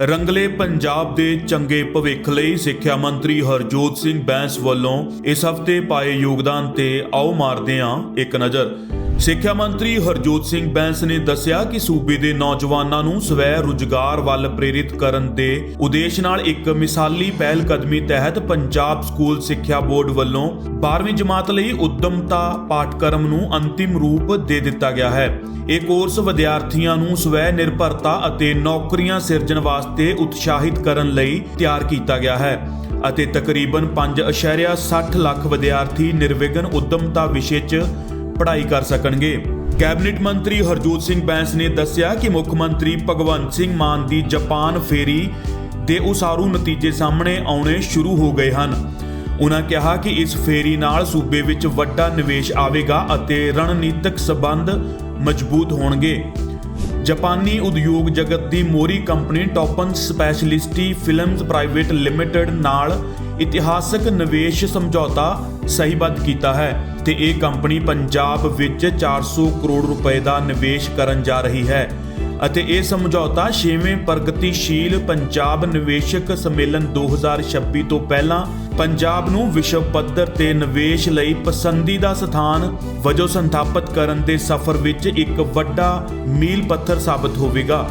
ਰੰਗਲੇ ਪੰਜਾਬ ਦੇ ਚੰਗੇ ਭਵਿੱਖ ਲਈ ਸਿੱਖਿਆ ਮੰਤਰੀ ਹਰਜੋਤ ਸਿੰਘ ਬੈਂਸ ਵੱਲੋਂ ਇਸ ਹਫ਼ਤੇ ਪਾਏ ਯੋਗਦਾਨ ਤੇ ਆਓ ਮਾਰਦੇ ਹਾਂ ਇੱਕ ਨਜ਼ਰ। ਸਿੱਖਿਆ ਮੰਤਰੀ ਹਰਜੋਤ ਸਿੰਘ ਬੈਂਸ ਨੇ ਦੱਸਿਆ ਕਿ ਸੂਬੇ ਦੇ ਨੌਜਵਾਨਾਂ ਨੂੰ ਸਵੈ ਰੁਜ਼ਗਾਰ ਵੱਲ ਪ੍ਰੇਰਿਤ ਕਰਨ ਦੇ ਉਦੇਸ਼ ਨਾਲ ਇੱਕ ਮਿਸਾਲੀ ਪਹਿਲ ਕਦਮੀ ਤਹਿਤ ਪੰਜਾਬ ਸਕੂਲ ਸਿੱਖਿਆ ਬੋਰਡ ਵੱਲੋਂ 12ਵੀਂ ਜਮਾਤ ਲਈ ਉਦਮਤਾ ਪਾਠਕ੍ਰਮ ਨੂੰ ਅੰਤਿਮ ਰੂਪ ਦੇ ਦਿੱਤਾ ਗਿਆ ਹੈ। ਇਹ ਕੋਰਸ ਵਿਦਿਆਰਥੀਆਂ ਨੂੰ ਸਵੈ ਨਿਰਭਰਤਾ ਅਤੇ ਨੌਕਰੀਆਂ ਸਿਰਜਣ ਵਾਸਤੇ ਉਤਸ਼ਾਹਿਤ ਕਰਨ ਲਈ ਤਿਆਰ ਕੀਤਾ ਗਿਆ ਹੈ ਅਤੇ ਤਕਰੀਬਨ 5.60 ਲੱਖ ਵਿਦਿਆਰਥੀ ਨਿਰਵਿਘਨ ਉਦਮਤਾ ਵਿਸ਼ੇ 'ਚ ਪੜ੍ਹਾਈ ਕਰ ਸਕਣਗੇ। ਕੈਬਨਿਟ ਮੰਤਰੀ ਹਰਜੋਤ ਸਿੰਘ ਬੈਂਸ ਨੇ ਦੱਸਿਆ ਕਿ ਮੁੱਖ ਮੰਤਰੀ ਭਗਵੰਤ ਸਿੰਘ ਮਾਨ ਦੀ ਜਾਪਾਨ ਫੇਰੀ ਦੇ ਉਸਾਰੂ ਨਤੀਜੇ ਸਾਹਮਣੇ ਆਉਣੇ ਸ਼ੁਰੂ ਹੋ ਗਏ ਹਨ। ਉਨ੍ਹਾਂ ਕਿਹਾ ਕਿ ਇਸ ਫੇਰੀ ਨਾਲ ਸੂਬੇ ਵਿੱਚ ਵੱਡਾ ਨਿਵੇਸ਼ ਆਵੇਗਾ ਅਤੇ ਰਣਨੀਤਕ ਸਬੰਧ ਮਜ਼ਬੂਤ ਹੋਣਗੇ। ਜਾਪਾਨੀ ਉਦਯੋਗ ਜਗਤ ਦੀ ਮੋਰੀ company Toppan specialty films private limited ਨਾਲ ਇਤਿਹਾਸਕ ਨਿਵੇਸ਼ ਸਮਝੌਤਾ ਸਹੀਬੱਧ ਕੀਤਾ ਹੈ ਤੇ ਇਹ ਕੰਪਨੀ ਪੰਜਾਬ ਵਿੱਚ 400 ਕਰੋੜ ਰੁਪਏ ਦਾ ਨਿਵੇਸ਼ ਕਰਨ ਜਾ ਰਹੀ ਹੈ ਅਤੇ ਇਹ ਸਮਝੌਤਾ 6ਵੇਂ ਪ੍ਰਗਤੀਸ਼ੀਲ ਪੰਜਾਬ ਨਿਵੇਸ਼ਕ ਸੰਮੇਲਨ 2026 ਤੋਂ ਪਹਿਲਾਂ ਪੰਜਾਬ ਨੂੰ ਵਿਸ਼ਵ ਪੱਧਰ ਤੇ ਨਿਵੇਸ਼ ਲਈ ਪਸੰਦੀਦਾ ਸਥਾਨ ਵਜੋਂ ਸਥਾਪਿਤ ਕਰਨ ਦੇ ਸਫ਼ਰ ਵਿੱਚ ਇੱਕ ਵੱਡਾ ਮੀਲ ਪੱਥਰ ਸਾਬਤ ਹੋਵੇਗਾ।